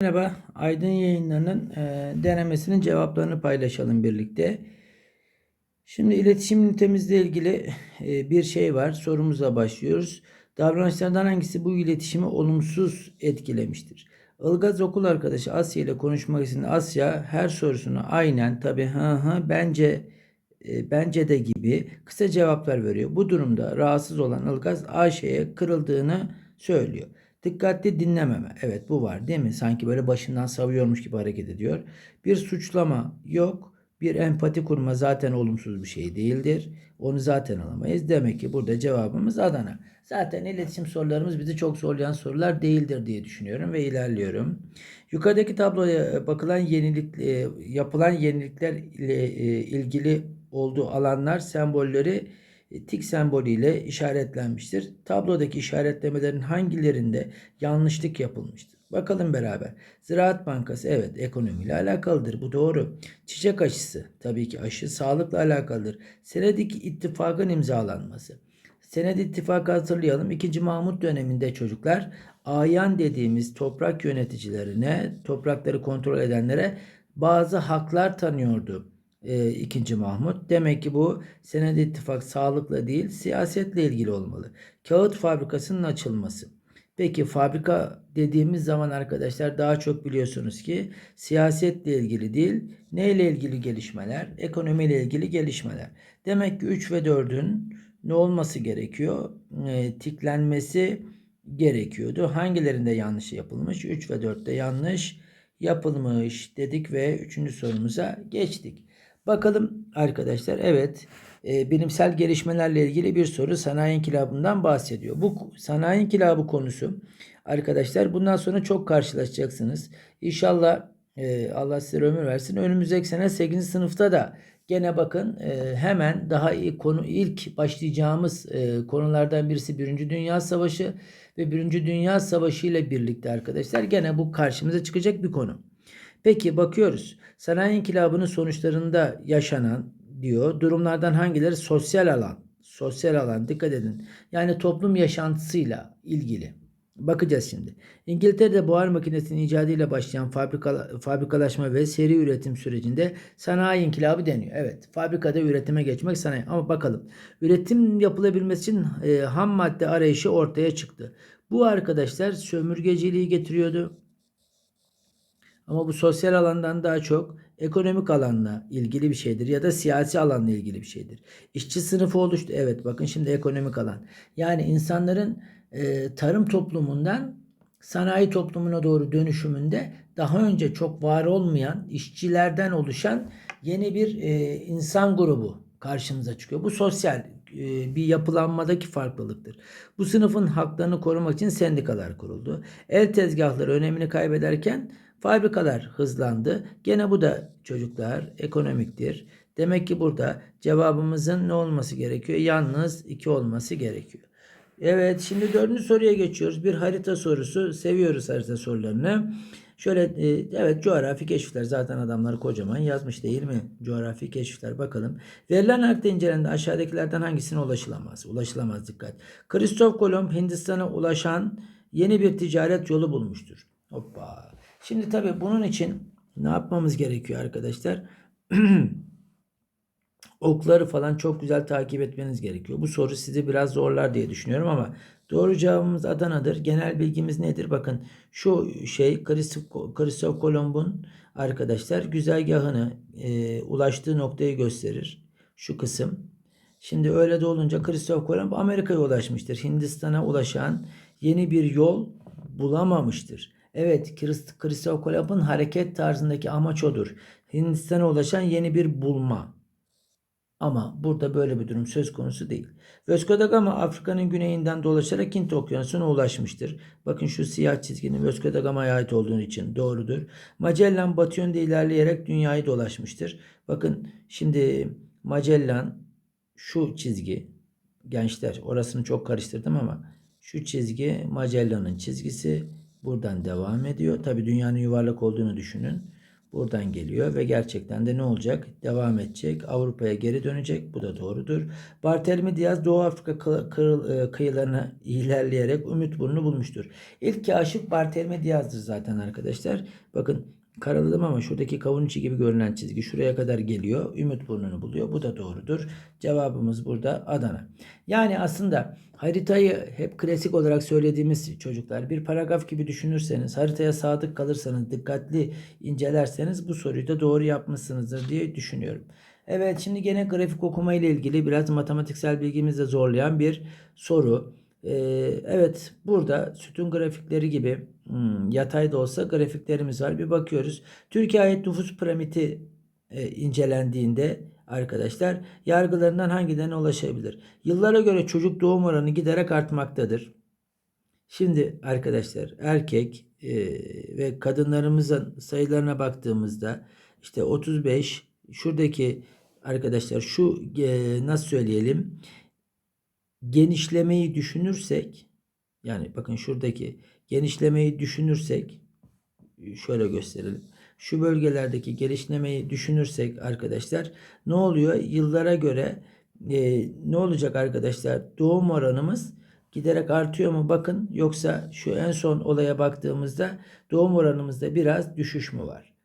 Merhaba, Aydın Yayınları'nın e, denemesinin cevaplarını paylaşalım birlikte. Şimdi iletişim ünitemiizle ilgili e, bir şey var. Sorumuzla başlıyoruz. Davranışlardan hangisi bu iletişimi olumsuz etkilemiştir? Ilgaz okul arkadaşı Asya ile konuşmak için Asya her sorusuna aynen tabi hı hı bence e, bence de gibi kısa cevaplar veriyor. Bu durumda rahatsız olan Ilgaz Ayşe'ye kırıldığını söylüyor. Dikkatli dinlememe. Evet bu var değil mi? Sanki böyle başından savuyormuş gibi hareket ediyor. Bir suçlama yok. Bir empati kurma zaten olumsuz bir şey değildir. Onu zaten alamayız. Demek ki burada cevabımız Adana. Zaten iletişim sorularımız bizi çok zorlayan sorular değildir diye düşünüyorum ve ilerliyorum. Yukarıdaki tabloya bakılan yenilik e, yapılan yenilikler ile e, ilgili olduğu alanlar sembolleri e, tik sembolüyle işaretlenmiştir. Tablodaki işaretlemelerin hangilerinde yanlışlık yapılmıştır? Bakalım beraber. Ziraat Bankası evet ekonomiyle alakalıdır. Bu doğru. Çiçek aşısı tabii ki aşı sağlıkla alakalıdır. Senedik ittifakın imzalanması. Sened ittifakı hatırlayalım. 2. Mahmut döneminde çocuklar ayan dediğimiz toprak yöneticilerine, toprakları kontrol edenlere bazı haklar tanıyordu e, 2. Mahmut. Demek ki bu sened ittifak sağlıkla değil siyasetle ilgili olmalı. Kağıt fabrikasının açılması. Peki fabrika dediğimiz zaman arkadaşlar daha çok biliyorsunuz ki siyasetle ilgili değil, neyle ilgili gelişmeler, ekonomiyle ilgili gelişmeler. Demek ki 3 ve 4'ün ne olması gerekiyor? E, tiklenmesi gerekiyordu. Hangilerinde yanlış yapılmış? 3 ve 4'te yanlış yapılmış dedik ve 3. sorumuza geçtik. Bakalım arkadaşlar evet e, bilimsel gelişmelerle ilgili bir soru sanayi inkılabından bahsediyor. Bu sanayi inkılabı konusu arkadaşlar bundan sonra çok karşılaşacaksınız. İnşallah e, Allah size ömür versin. Önümüzdeki sene 8. sınıfta da gene bakın e, hemen daha iyi konu ilk başlayacağımız e, konulardan birisi 1. Dünya Savaşı ve 1. Dünya Savaşı ile birlikte arkadaşlar gene bu karşımıza çıkacak bir konu. Peki bakıyoruz. Sanayi inkılabının sonuçlarında yaşanan diyor durumlardan hangileri sosyal alan? Sosyal alan dikkat edin. Yani toplum yaşantısıyla ilgili. Bakacağız şimdi. İngiltere'de buhar makinesinin icadıyla başlayan fabrika, fabrikalaşma ve seri üretim sürecinde sanayi inkılabı deniyor. Evet fabrikada üretime geçmek sanayi. Ama bakalım üretim yapılabilmesi için e, ham madde arayışı ortaya çıktı. Bu arkadaşlar sömürgeciliği getiriyordu. Ama bu sosyal alandan daha çok ekonomik alanla ilgili bir şeydir ya da siyasi alanla ilgili bir şeydir. İşçi sınıfı oluştu. Evet bakın şimdi ekonomik alan. Yani insanların e, tarım toplumundan sanayi toplumuna doğru dönüşümünde daha önce çok var olmayan işçilerden oluşan yeni bir e, insan grubu karşımıza çıkıyor. Bu sosyal bir yapılanmadaki farklılıktır. Bu sınıfın haklarını korumak için sendikalar kuruldu. El tezgahları önemini kaybederken Fabrikalar hızlandı. Gene bu da çocuklar ekonomiktir. Demek ki burada cevabımızın ne olması gerekiyor? Yalnız 2 olması gerekiyor. Evet şimdi dördüncü soruya geçiyoruz. Bir harita sorusu. Seviyoruz harita sorularını. Şöyle e, evet coğrafi keşifler zaten adamlar kocaman yazmış değil mi? Coğrafi keşifler bakalım. Verilen harita incelendiğinde aşağıdakilerden hangisine ulaşılamaz? Ulaşılamaz dikkat. Kristof Kolomb Hindistan'a ulaşan yeni bir ticaret yolu bulmuştur. Hoppa. Şimdi tabii bunun için ne yapmamız gerekiyor arkadaşlar? Okları falan çok güzel takip etmeniz gerekiyor. Bu soru sizi biraz zorlar diye düşünüyorum ama doğru cevabımız Adana'dır. Genel bilgimiz nedir? Bakın şu şey Kristof Kolomb'un arkadaşlar güzergahını e, ulaştığı noktayı gösterir. Şu kısım. Şimdi öyle de olunca Kristof Kolomb Amerika'ya ulaşmıştır. Hindistan'a ulaşan yeni bir yol bulamamıştır. Evet, Kristof Kolomb'un hareket tarzındaki amaç odur. Hindistan'a ulaşan yeni bir bulma. Ama burada böyle bir durum söz konusu değil. Vasco da Gama Afrika'nın güneyinden dolaşarak Hint Okyanusu'na ulaşmıştır. Bakın şu siyah çizginin Vasco da Gama'ya ait olduğu için doğrudur. Magellan batı yönde ilerleyerek dünyayı dolaşmıştır. Bakın şimdi Magellan şu çizgi gençler orasını çok karıştırdım ama şu çizgi Magellan'ın çizgisi Buradan devam ediyor. Tabi dünyanın yuvarlak olduğunu düşünün. Buradan geliyor ve gerçekten de ne olacak? Devam edecek. Avrupa'ya geri dönecek. Bu da doğrudur. Bartolome Diaz Doğu Afrika e, kıyılarına ilerleyerek Ümitburnu'nu bulmuştur. İlk kaşif Bartolome Diaz'dır zaten arkadaşlar. Bakın karaladım ama şuradaki kavun içi gibi görünen çizgi şuraya kadar geliyor. Ümitburnu'nu buluyor. Bu da doğrudur. Cevabımız burada Adana. Yani aslında haritayı hep klasik olarak söylediğimiz çocuklar bir paragraf gibi düşünürseniz haritaya sadık kalırsanız dikkatli incelerseniz bu soruyu da doğru yapmışsınızdır diye düşünüyorum. Evet şimdi gene grafik okuma ile ilgili biraz matematiksel bilgimizle zorlayan bir soru. Ee, evet burada sütun grafikleri gibi hmm, yatay da olsa grafiklerimiz var. Bir bakıyoruz. Türkiye ait nüfus piramidi e, incelendiğinde arkadaşlar yargılarından hangilerine ulaşabilir? Yıllara göre çocuk doğum oranı giderek artmaktadır. Şimdi arkadaşlar erkek e, ve kadınlarımızın sayılarına baktığımızda işte 35 şuradaki arkadaşlar şu e, nasıl söyleyelim genişlemeyi düşünürsek yani bakın şuradaki genişlemeyi düşünürsek şöyle gösterelim. Şu bölgelerdeki genişlemeyi düşünürsek arkadaşlar ne oluyor? Yıllara göre e, ne olacak arkadaşlar? Doğum oranımız giderek artıyor mu? Bakın yoksa şu en son olaya baktığımızda doğum oranımızda biraz düşüş mü var?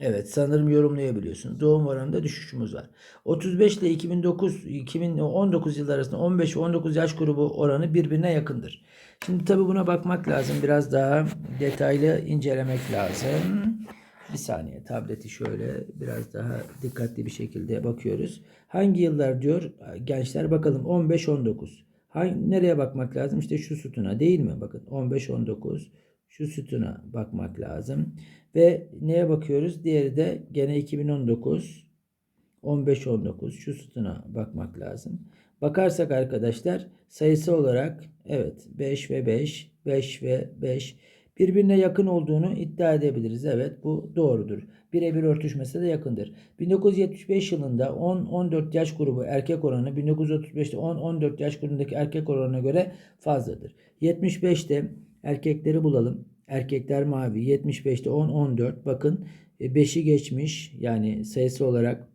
Evet sanırım yorumlayabiliyorsunuz. Doğum oranında düşüşümüz var. 35 ile 2009 2019 yılları arasında 15 ve 19 yaş grubu oranı birbirine yakındır. Şimdi tabi buna bakmak lazım. Biraz daha detaylı incelemek lazım. Bir saniye tableti şöyle biraz daha dikkatli bir şekilde bakıyoruz. Hangi yıllar diyor gençler bakalım 15-19. Hangi, nereye bakmak lazım? İşte şu sütuna değil mi? Bakın 15-19 şu sütuna bakmak lazım. Ve neye bakıyoruz? Diğeri de gene 2019 15-19 şu sütuna bakmak lazım. Bakarsak arkadaşlar sayısı olarak evet 5 ve 5 5 ve 5 birbirine yakın olduğunu iddia edebiliriz. Evet bu doğrudur. Birebir örtüşmesi de yakındır. 1975 yılında 10-14 yaş grubu erkek oranı 1935'te 10-14 yaş grubundaki erkek oranına göre fazladır. 75'te erkekleri bulalım. Erkekler mavi 75'te 10-14 bakın 5'i geçmiş yani sayısı olarak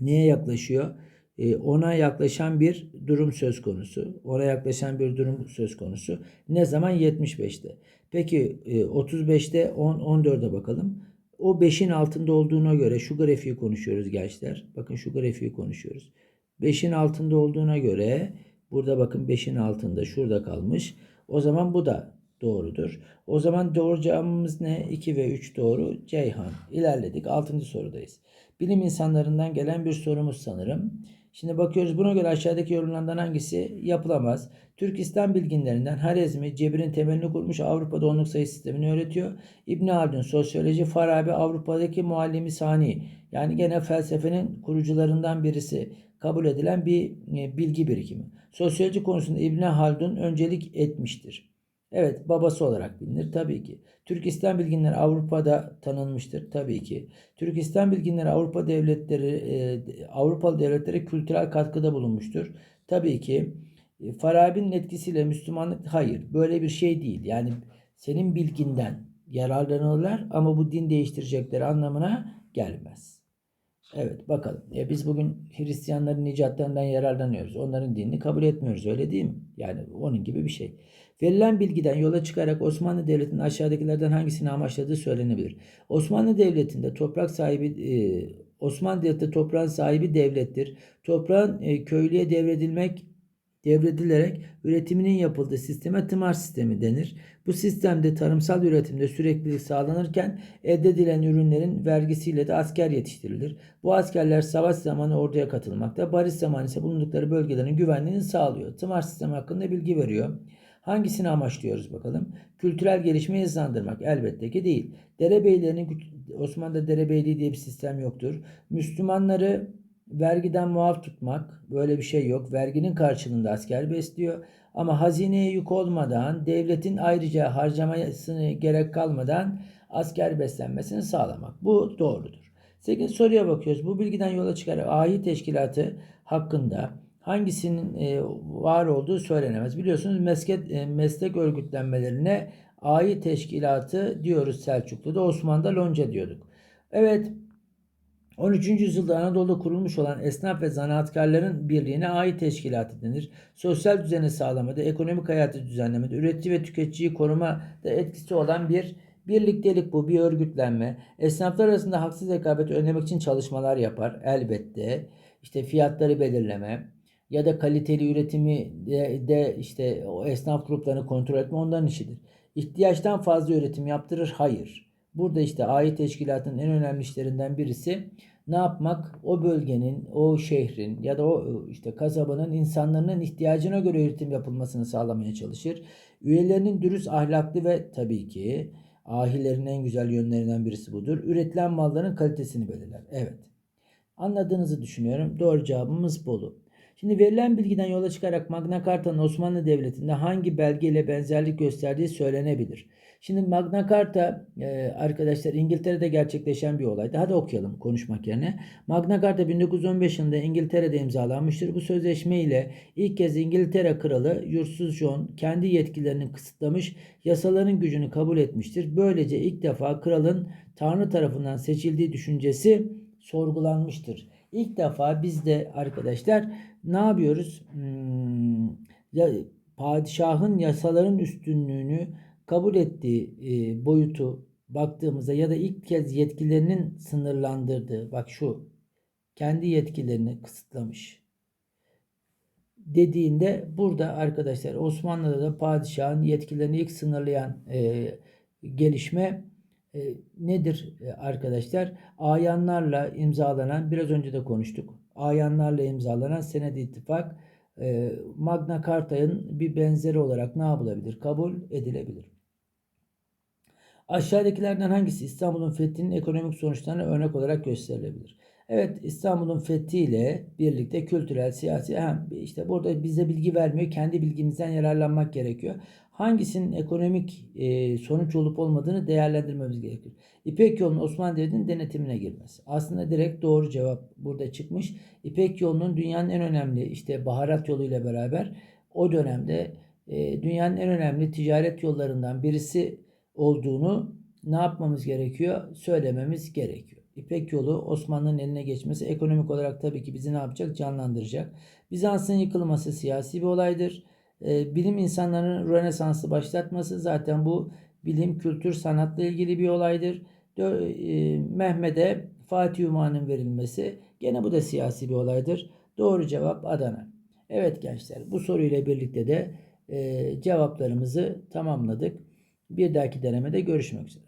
neye yaklaşıyor? 10'a yaklaşan bir durum söz konusu. 10'a yaklaşan bir durum söz konusu. Ne zaman? 75'te. Peki 35'te 10 14'e bakalım. O 5'in altında olduğuna göre şu grafiği konuşuyoruz gençler. Bakın şu grafiği konuşuyoruz. 5'in altında olduğuna göre burada bakın 5'in altında şurada kalmış. O zaman bu da doğrudur. O zaman doğru cevabımız ne? 2 ve 3 doğru. Ceyhan. İlerledik. 6. sorudayız. Bilim insanlarından gelen bir sorumuz sanırım. Şimdi bakıyoruz buna göre aşağıdaki yorumlardan hangisi yapılamaz? Türkistan bilginlerinden Harezmi cebirin temelini kurmuş Avrupa'da onluk sayı sistemini öğretiyor. İbn Haldun sosyoloji Farabi Avrupa'daki muallimi sani yani gene felsefenin kurucularından birisi kabul edilen bir e, bilgi birikimi. Sosyoloji konusunda İbn Haldun öncelik etmiştir. Evet babası olarak bilinir tabii ki. Türkistan bilginleri Avrupa'da tanınmıştır tabii ki. Türkistan bilginleri Avrupa devletleri e, Avrupalı devletlere kültürel katkıda bulunmuştur. Tabii ki e, Farabi'nin etkisiyle Müslümanlık hayır böyle bir şey değil. Yani senin bilginden yararlanırlar ama bu din değiştirecekleri anlamına gelmez. Evet bakalım. E biz bugün Hristiyanların icatlarından yararlanıyoruz. Onların dinini kabul etmiyoruz öyle değil mi? Yani onun gibi bir şey. Verilen bilgiden yola çıkarak Osmanlı Devleti'nin aşağıdakilerden hangisini amaçladığı söylenebilir. Osmanlı Devleti'nde toprak sahibi e, Osmanlı Devleti toprağın sahibi devlettir. Toprağın e, köylüye devredilmek devredilerek üretiminin yapıldığı sisteme tımar sistemi denir. Bu sistemde tarımsal üretimde süreklilik sağlanırken elde edilen ürünlerin vergisiyle de asker yetiştirilir. Bu askerler savaş zamanı orduya katılmakta, barış zamanı ise bulundukları bölgelerin güvenliğini sağlıyor. Tımar sistemi hakkında bilgi veriyor. Hangisini amaçlıyoruz bakalım? Kültürel gelişmeyi hızlandırmak elbette ki değil. Derebeylerinin Osmanlı'da derebeyliği diye bir sistem yoktur. Müslümanları vergiden muaf tutmak böyle bir şey yok. Verginin karşılığında asker besliyor. Ama hazineye yük olmadan devletin ayrıca harcamasını gerek kalmadan asker beslenmesini sağlamak. Bu doğrudur. 8 soruya bakıyoruz. Bu bilgiden yola çıkarak ahi teşkilatı hakkında hangisinin e, var olduğu söylenemez. Biliyorsunuz meslek, e, meslek örgütlenmelerine Ayi teşkilatı diyoruz Selçuklu'da. Osmanlı'da lonca diyorduk. Evet 13. yüzyılda Anadolu'da kurulmuş olan esnaf ve zanaatkarların birliğine ait teşkilatı denir. Sosyal düzeni sağlamada, ekonomik hayatı düzenlemede, üretici ve tüketiciyi korumada etkisi olan bir birliktelik bu, bir örgütlenme. Esnaflar arasında haksız rekabeti önlemek için çalışmalar yapar elbette. İşte fiyatları belirleme ya da kaliteli üretimi de, de işte o esnaf gruplarını kontrol etme onların işidir. İhtiyaçtan fazla üretim yaptırır? Hayır. Burada işte ait teşkilatın en önemli işlerinden birisi ne yapmak? O bölgenin, o şehrin ya da o işte kasabanın insanların ihtiyacına göre üretim yapılmasını sağlamaya çalışır. Üyelerinin dürüst, ahlaklı ve tabii ki ahilerin en güzel yönlerinden birisi budur. Üretilen malların kalitesini belirler. Evet. Anladığınızı düşünüyorum. Doğru cevabımız Bolu. Şimdi verilen bilgiden yola çıkarak Magna Carta'nın Osmanlı Devleti'nde hangi belgeyle benzerlik gösterdiği söylenebilir. Şimdi Magna Carta e, arkadaşlar İngiltere'de gerçekleşen bir olaydı. Hadi okuyalım konuşmak yerine. Magna Carta 1915 yılında İngiltere'de imzalanmıştır. Bu sözleşme ile ilk kez İngiltere Kralı Yursuz John kendi yetkilerini kısıtlamış, yasaların gücünü kabul etmiştir. Böylece ilk defa kralın Tanrı tarafından seçildiği düşüncesi sorgulanmıştır. İlk defa biz de arkadaşlar ne yapıyoruz? Hmm, ya, padişahın yasaların üstünlüğünü kabul ettiği e, boyutu baktığımızda ya da ilk kez yetkilerinin sınırlandırdığı bak şu kendi yetkilerini kısıtlamış dediğinde burada arkadaşlar Osmanlı'da da padişahın yetkilerini ilk sınırlayan e, gelişme e, nedir e, arkadaşlar? Ayanlarla imzalanan biraz önce de konuştuk. Ayanlarla imzalanan senedi ittifak e, Magna Carta'nın bir benzeri olarak ne yapılabilir? Kabul edilebilir. Aşağıdakilerden hangisi İstanbul'un fethinin ekonomik sonuçlarına örnek olarak gösterilebilir? Evet İstanbul'un fethiyle birlikte kültürel, siyasi hem işte burada bize bilgi vermiyor. Kendi bilgimizden yararlanmak gerekiyor. Hangisinin ekonomik e, sonuç olup olmadığını değerlendirmemiz gerekiyor. İpek yolunun Osmanlı Devleti'nin denetimine girmesi. Aslında direkt doğru cevap burada çıkmış. İpek yolunun dünyanın en önemli işte baharat yoluyla beraber o dönemde e, dünyanın en önemli ticaret yollarından birisi olduğunu ne yapmamız gerekiyor? Söylememiz gerekiyor. İpek yolu Osmanlı'nın eline geçmesi ekonomik olarak tabii ki bizi ne yapacak? Canlandıracak. Bizans'ın yıkılması siyasi bir olaydır. Ee, bilim insanlarının Rönesans'ı başlatması zaten bu bilim, kültür, sanatla ilgili bir olaydır. Dö- e, Mehmet'e Fatih Ünvanı'nın verilmesi gene bu da siyasi bir olaydır. Doğru cevap Adana. Evet gençler bu soruyla birlikte de e, cevaplarımızı tamamladık. Bir dahaki denemede görüşmek üzere.